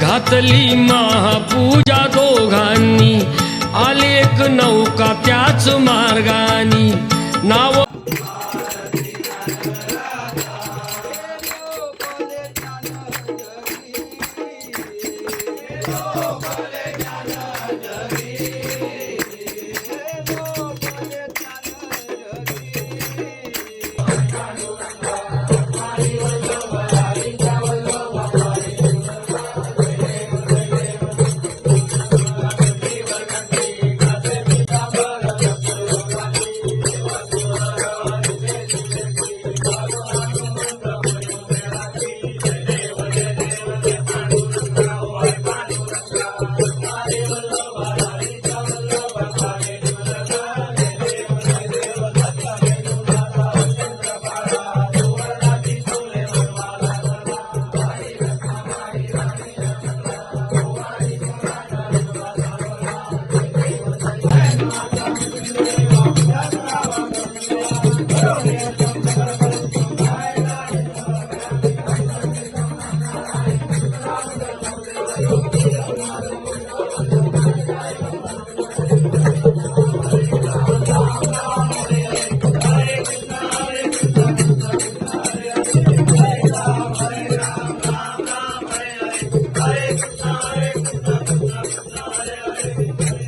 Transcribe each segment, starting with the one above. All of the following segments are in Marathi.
घातली महापूजा दोघांनी. आले एक नौका त्याच मार्गानी. नाव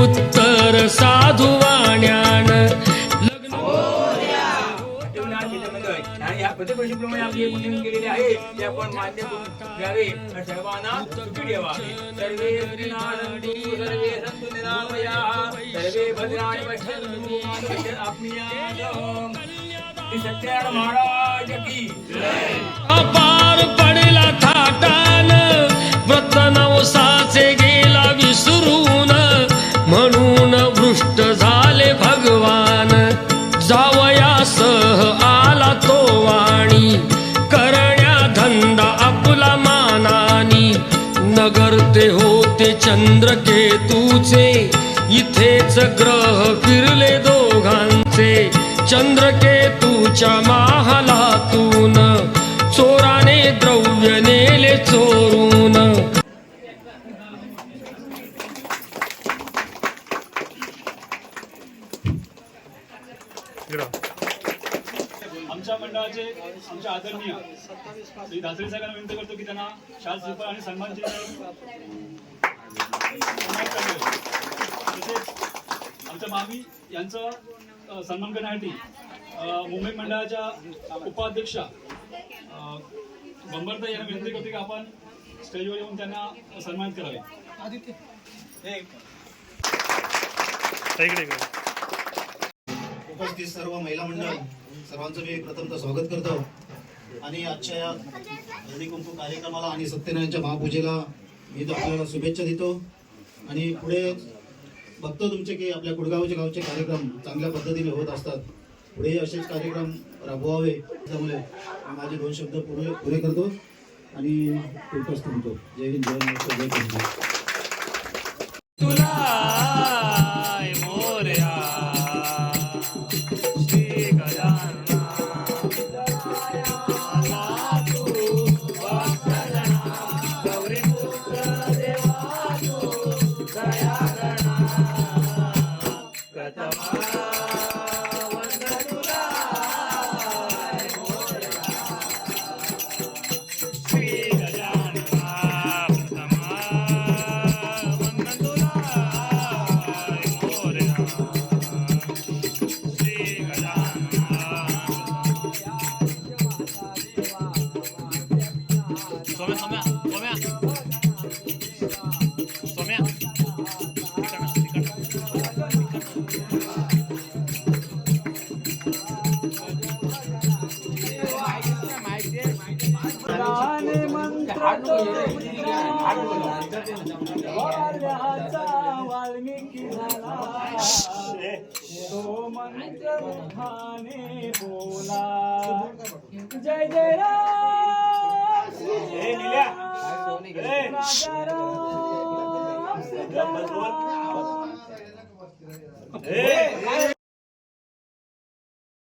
उत्तर साधू वाण्यान आपली एक केलेली आहे ते आपण मान्य करून आणि सर्वांना सुखी ठेवावे सर्वे सर्वे सर्वे पश्यन्तु श्री सत्यनारायण महाराज की अपार पडला थाटान व्रत नवसाचे गेला विसरून म्हणून भृष्ट झाले भगवान. जावयासह आला तो वाणी करण्या धंदा आपला मानानी. नगर ते होते चंद्रकेतूचे इथेच ग्रह फिरले दोघांचे. चंद्रकेतूच्या महालातून तू आमच्या मंडळाचे आमचे आदरणीय श्री धासरे साहेबांना विनंती करतो की त्यांना शाल सुपर आणि सन्मान. तसेच आमच्या मामी यांचं सन्मान करण्यासाठी मुंबई मंडळाच्या उपाध्यक्षा अ, बंबरताई यांना विनंती करतो की आपण स्टेजवर येऊन त्यांना सन्मानित करावे. उपस्थित सर्व महिला मंडळ. सर्वांचं मी प्रथमतः स्वागत करतो. आणि आजच्या या हळदी कुंकू कार्यक्रमाला आणि सत्यनारायणच्या महापूजेला मी तर आपल्याला शुभेच्छा देतो. आणि पुढे बघतो तुमचे की आपल्या कुडगावचे गावचे कार्यक्रम चांगल्या पद्धतीने होत असतात. पुढे असेच कार्यक्रम राबवावे त्यामुळे माझे दोन शब्द पुरे पुरे करतो. आणि खूपच थांबतो जय हिंद जय महाराष्ट्र जय हिंद गाणे मंद हात नको घेऊ रे. हात नको. वाल्याचा वाल्मिकी झाला तो मंत्र मुखाने बोला जय जय राम श्री